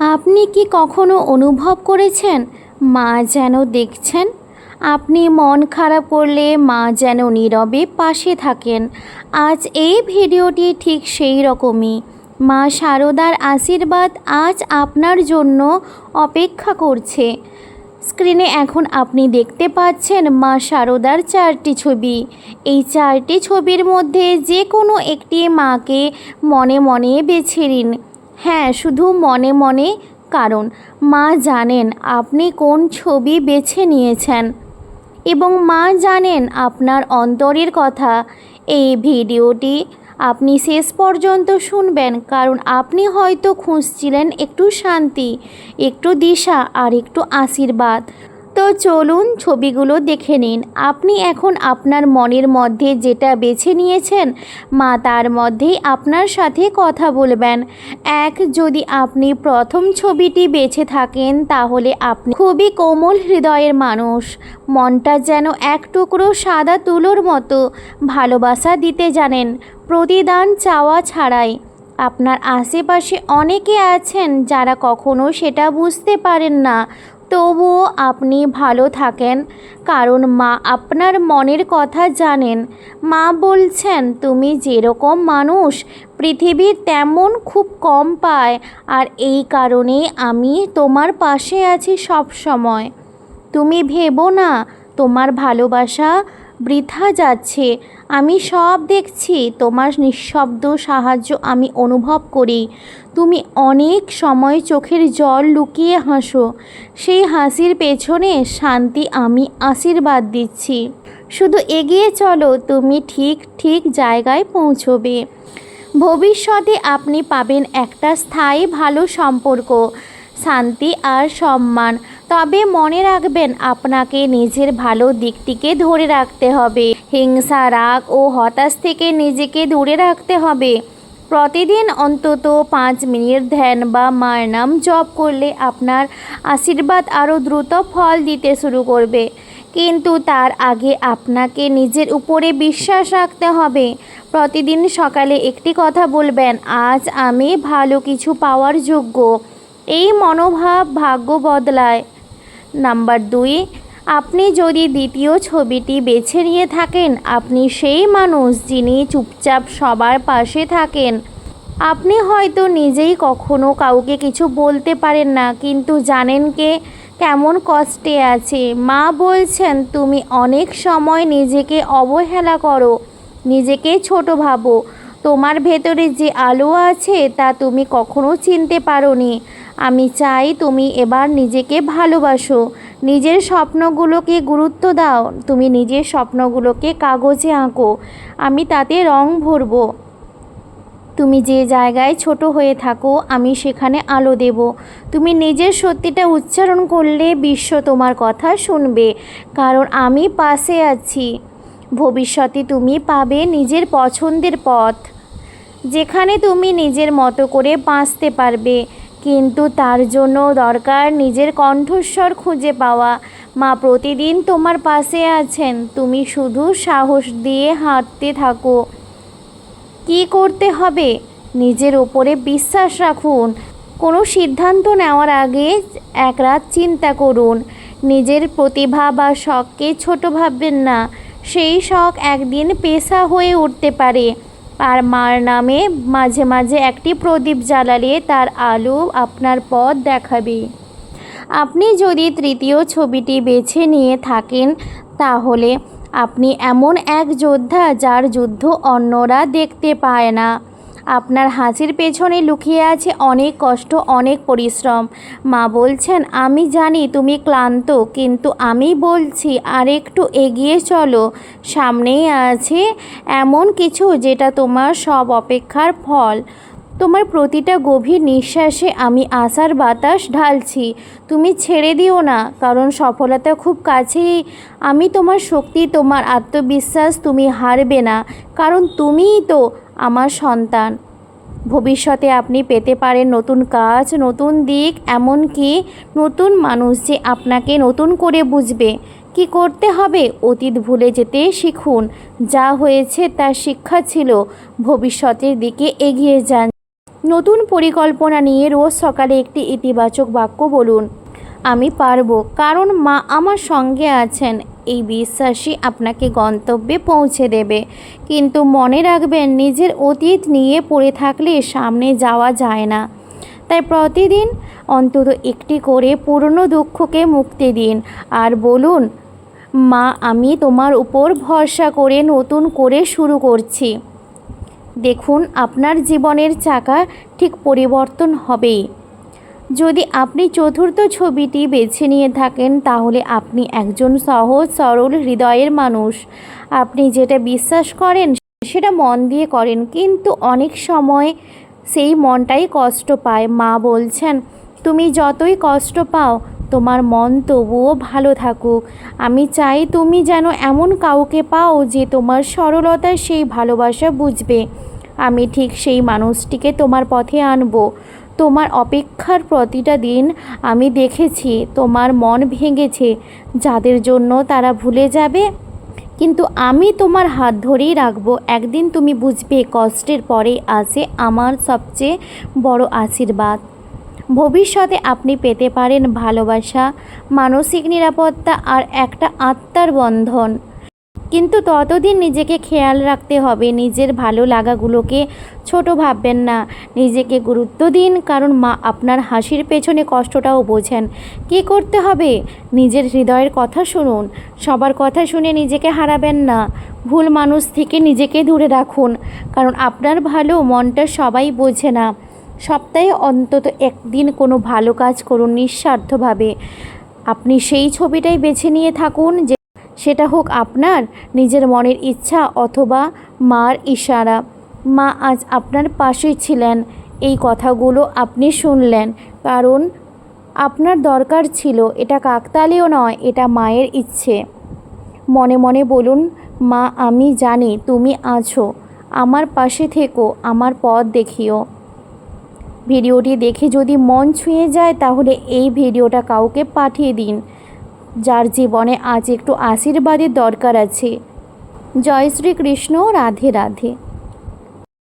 আপনি কি কখনো অনুভব করেছেন, মা যেন দেখছেন? আপনি মন খারাপ করলে মা যেন নীরবে পাশে থাকেন। আজ এই ভিডিওটি ঠিক সেই রকমই। মা শারদার আশীর্বাদ আজ আপনার জন্য অপেক্ষা করছে। স্ক্রিনে এখন আপনি দেখতে পাচ্ছেন মা শারদার চারটি ছবি। এই চারটি ছবির মধ্যে যে কোনো একটি মাকে মনে মনে বেছে নিন। হ্যাঁ শুধু মনে মনে কারণ। মা জানেন আপনি কোন ছবি বেছে নিয়েছেন। এবং মা জানেন আপনার অন্তরের কথা। এই ভিডিওটি আপনি শেষ পর্যন্ত শুনবেন কারণ আপনি হয়তো খুঁজছিলেন একটু শান্তি, একটু দিশা আর একটু আশীর্বাদ। তো চলুন ছবিগুলো দেখে নিন। আপনি এখন আপনার মনের মধ্যে যেটা বেছে নিয়েছেন, মা তার মধ্যেই আপনার সাথে কথা বলবেন। এক, যদি আপনি প্রথম ছবিটি বেছে থাকেন, তাহলে আপনি খুবই কোমল হৃদয়ের মানুষ। মনটা যেন এক টুকরো সাদা তুলোর মতো, ভালোবাসা দিতে জানেন, প্রতিদান চাওয়া ছাড়াই। আপনার আশেপাশে অনেকে আছেন যারা কখনো সেটা বুঝতে পারেন না। তবুও আপনি ভালো থাকেন, কারণ মা আপনার মনের কথা জানেন। মা বলছেন, তুমি যেরকম মানুষ, পৃথিবীর তেমন খুব কম পায়, আর এই কারণে আমি তোমার পাশে আছি সব সময় তুমি ভেবো না, তোমার ভালোবাসা বৃথা যাচ্ছে। আমি সব দেখছি, তোমার নিঃশব্দ সাহায্য আমি অনুভব করি। তুমি অনেক সময় চোখের জল লুকিয়ে হাসো। সেই হাসির পেছনে শান্তি আমি আশীর্বাদ দিচ্ছি। শুধু এগিয়ে চলো, তুমি ঠিক ঠিক জায়গায় পৌঁছবে। ভবিষ্যতে আপনি পাবেন একটা স্থায়ী ভালো সম্পর্ক, শান্তি আর সম্মান। তবে মনে রাখবেন, আপনাকে নিজের ভালো দিকটিকে ধরে রাখতে হবে। হিংসা, রাগ ও হতাশ থেকে নিজেকে দূরে রাখতে হবে। প্রতিদিন অন্তত পাঁচ মিনিট ধ্যান বা মায়ের নাম জপ করলে আপনার আশীর্বাদ আরও দ্রুত ফল দিতে শুরু করবে। কিন্তু তার আগে আপনাকে নিজের উপরে বিশ্বাস রাখতে হবে। প্রতিদিন সকালে একটি কথা বলবেন, আজ আমি ভালো কিছু পাওয়ার যোগ্য। এই মনোভাব ভাগ্য বদলায়। নাম্বার দুই, আপনি যদি দ্বিতীয় ছবিটি বেছে নিয়ে থাকেন, আপনি সেই মানুষ যিনি চুপচাপ সবার পাশে থাকেন। আপনি হয়তো নিজেই কখনো কাউকে কিছু বলতে পারেন না, কিন্তু জানেন কে কেমন কষ্টে আছে। মা বলছেন, তুমি অনেক সময় নিজেকে অবহেলা করো, নিজেকে ছোট ভাবো। তোমার ভেতরে যে আলো আছে, তা তুমি কখনো চিনতে পারোনি। আমি চাই তুমি এবার নিজেকে ভালোবাসো। নিজের স্বপ্নগুলোকে গুরুত্ব দাও। তুমি নিজের স্বপ্নগুলোকে কাগজে আঁকো। আমি তাতে রং ভরবো। তুমি যে জায়গায় ছোট হয়ে থাকো, আমি সেখানে আলো দেব। তুমি নিজের সত্যিটা উচ্চারণ করলে বিশ্ব তোমার কথা শুনবে। কারণ আমি পাশে আছি। ভবিষ্যতে তুমি পাবে নিজের পছন্দের পথ। যেখানে তুমি নিজের মতো করে বাঁচতে পারবে। কিন্তু তার জন্য দরকার নিজের কণ্ঠস্বর খুঁজে পাওয়া। মা প্রতিদিন তোমার পাশে আছেন, তুমি শুধু সাহস দিয়ে হাঁটতে থাকো। কি করতে হবে? নিজের ওপরে বিশ্বাস রাখুন। কোনো সিদ্ধান্ত নেওয়ার আগে এক রাত চিন্তা করুন। নিজের প্রতিভা বা শখকে ছোট ভাববেন না। সেই শখ একদিন পেশা হয়ে উঠতে পারে। আর মার নামে মাঝে মাঝে একটি প্রদীপ জ্বালালে তার আলো আপনার পথ দেখাবে। আপনি যদি তৃতীয় ছবিটি বেছে নিয়ে থাকেন, তাহলে আপনি এমন এক যোদ্ধা যার যুদ্ধ অন্যরা দেখতে পায় না। আপনার হাসির পেছনে লুকিয়ে আছে অনেক কষ্ট, অনেক পরিশ্রম। মা বলছেন, আমি জানি তুমি ক্লান্ত, কিন্তু আমি বলছি, আরেকটু এগিয়ে চলো। সামনেই আছে এমন কিছু যেটা তোমার সব অপেক্ষার ফল। তোমার প্রতিটা গভীর নিঃশ্বাসে আমি আশার বাতাস ঢালছি। তুমি ছেড়ে দিও না, কারণ সফলতা খুব কাছেই। আমি তোমার শক্তি, তোমার আত্মবিশ্বাস তুমি হারবে না, কারণ তুমিই তো আমার সন্তান। ভবিষ্যতে আপনি পেতে পারেন নতুন কাজ, নতুন দিক, এমনকি নতুন মানুষ যে আপনাকে নতুন করে বুঝবে। কি করতে হবে? অতীত ভুলে যেতে শিখুন। যা হয়েছে তার শিক্ষা ছিল, ভবিষ্যতের দিকে এগিয়ে যান। নতুন পরিকল্পনা নিয়ে রোজ সকালে একটি ইতিবাচক বাক্য বলুন, আমি পারব। কারণ মা আমার সঙ্গে আছেন। এই বিশ্বাসই আপনাকে গন্তব্যে পৌঁছে দেবে। কিন্তু মনে রাখবেন, নিজের অতীত নিয়ে পড়ে থাকলে সামনে যাওয়া যায় না। তাই প্রতিদিন অন্তত একটি করে পুরনো দুঃখকে মুক্তি দিন আর বলুন, মা, আমি তোমার উপর ভরসা করে নতুন করে শুরু করছি। দেখুন, আপনার জীবনের চাকা ঠিক পরিবর্তন হবেই। যদি আপনি চতুর্থ ছবিটি বেছে নিয়ে থাকেন, তাহলে আপনি একজন সহজ, সরল, হৃদয়ের মানুষ। আপনি যেটা বিশ্বাস করেন, সেটা মন দিয়ে করেন, কিন্তু অনেক সময় সেই মনটাই কষ্ট পায়। মা বলছেন, তুমি যতই কষ্ট পাও, তোমার মন তবুও ভালো থাকুক। আমি চাই তুমি যেন এমন কাউকে পাও যে তোমার সরলতার সেই ভালোবাসা বুঝবে। আমি ঠিক সেই মানুষটিকে তোমার পথে আনব। তোমার অপেক্ষার প্রতিটা দিন আমি দেখেছি, তোমার মন ভেঙেছে, যাদের জন্য তারা ভুলে যাবে। কিন্তু আমি তোমার হাত ধরেই রাখব। একদিন তুমি বুঝবে কষ্টের পরে আসে আমার সবচেয়ে বড় আশীর্বাদ। ভবিষ্যতে আপনি পেতে পারেন ভালোবাসা, মানসিক নিরাপত্তা আর একটা আত্মার বন্ধন। কিন্তু ততদিন নিজেকে খেয়াল রাখতে হবে। নিজের ভালো লাগাগুলোকে ছোট ভাববেন না। নিজেকে গুরুত্ব দিন, কারণ মা আপনার হাসির পেছনে কষ্টটাও বোঝেন। কী করতে হবে? নিজের হৃদয়ের কথা শুনুন। সবার কথা শুনে নিজেকে হারাবেন না। ভুল মানুষ থেকে নিজেকে দূরে রাখুন, কারণ আপনার ভালো মনটা সবাই বোঝে না। সপ্তাহে অন্তত একদিন কোনো ভালো কাজ করুন নিঃস্বার্থভাবে। আপনি সেই ছবিটাই বেছে নিয়ে থাকুন যে সেটা হোক আপনার নিজের মনের ইচ্ছা অথবা মার ইশারা। মা আজ আপনার পাশেই ছিলেন। এই কথাগুলো আপনি শুনলেন। কারণ আপনার দরকার ছিল। এটা কাকতালীয় নয়, এটা মায়ের ইচ্ছে। মনে মনে বলুন, মা, আমি জানি তুমি আছো। আমার পাশে থেকো, আমার পথ দেখিও। ভিডিওটি দেখে যদি মন ছুঁয়ে যায়, তাহলে এই ভিডিওটা কাউকে পাঠিয়ে দিন। যার জীবনে আজ একটু আশীর্বাদের দরকার আছে। জয় শ্রীকৃষ্ণ রাধে রাধে।